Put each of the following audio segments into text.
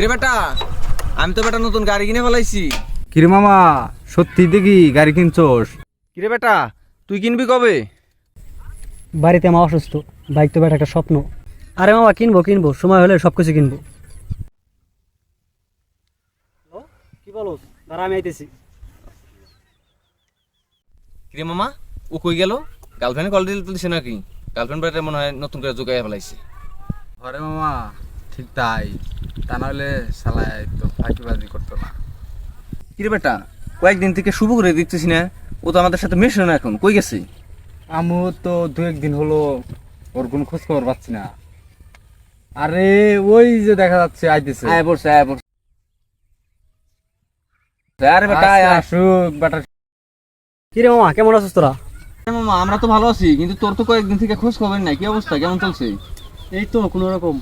কিরে বেটা? আমি তো বেটা নতুন গাড়ি কিনে ফেলাইছি। কিরে মামা সত্যি দেখি গাড়ি কিনছোস? কিরে বেটা তুই কিনবি কবে? বাড়িতে মা অসুস্থ বাইক তো বেটা একটা স্বপ্ন। আরে মামা কিনবো কিনবো সময় হলে সব কিছু কিনবো কি বলো দাঁড়া আমি আইতেছি। কিরে মামা ও কই গেল? গার্লফ্রেন্ড কল দিল তুলছে নাকি? গার্লফ্রেন্ড বেটা মনে হয় নতুন করে জোগাইয়া ফেলাইছে। ঘরে মামা ঠিক তাই। তা নাহলে সালায় তো ফাঁকিবাজি করতো না। কিরে বেটা কয়েকদিন থেকে শুভ করে দেখতেছি না ও তো আমাদের সাথে মেশে না এখন। কই গেছে? আমু তো দু একদিন হলো ওর কোনো খোঁজ খবর পাচ্ছি না। আরে ওই যে দেখা যাচ্ছে আইতেছে। আয় পড়ছে আয় পড়ছে। আরে বেটা আয়। আসুক বেটা। কি রে মামা কেমন আছিস তোরা? মামা আমরা তো ভালো আছি কিন্তু তোর তো কয়েকদিন থেকে খোঁজ খবর নাই। কি অবস্থা? কেমন চলছে? এই তো কোনো রকম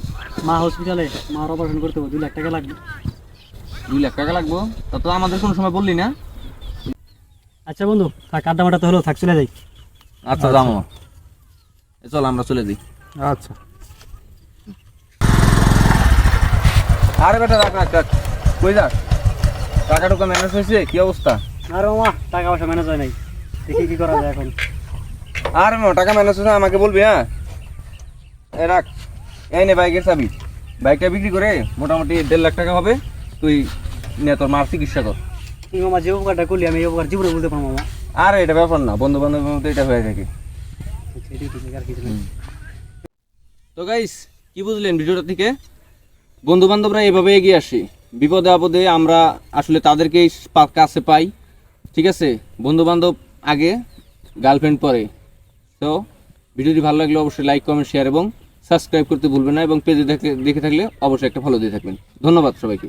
মা হসপিটালে মার অপারেশন করতে হবে দুই লাখ টাকা লাগবে। দুই লাখ টাকা লাগবো? তা তো আমাদের কোনো সময় বললি না? আচ্ছা বন্ধু থাক আড্ডা মাটা তো হলো থাক চলে যাই। আচ্ছা যাব। চল আমরা চলে যাই। আচ্ছা। আরে বেটা রাখ রাখ রাখ। কই যাস? টাকা টুকা ম্যানেজ হয়েছে? কি অবস্থা? আরে মামা টাকা পয়সা ম্যানেজ হয় নাই। দেখি কি করা যায় এখন। আরে টাকা ম্যানেজ হয়েছে আমাকে বলবি হ্যাঁ? রাখ। এই নে বাইকের চাবি। বাইকটা বিক্রি করে মোটামুটি দেড় লাখ টাকা হবে। তুই নে তোর মার চিকিৎসা কর। তুই মামা যে উপকারটা করলি আমি এই উপকার জীবনে বলতে পারব মামা। আর এটা ব্যাপার না। বন্ধু বান্ধবের মধ্যে এটা হয়ে থাকে। আচ্ছা, তো গাইস কি বুঝলেন ভিডিওটা থেকে? বন্ধু বান্ধবরা এভাবে এগিয়ে আসে। বিপদে আপদে আমরা আসলে তাদেরকেই কাছে পাই। ঠিক আছে? বন্ধু বান্ধব আগে গার্লফ্রেন্ড পরে। তো ভিডিওটি ভালো লাগলে অবশ্যই লাইক কমেন্ট শেয়ার এবং সাবস্ক্রাইব করতে ভুলবেন না এবং পেজে দেখে দেখে থাকলে অবশ্যই একটা ফলো দিয়ে থাকবেন। ধন্যবাদ সবাইকে।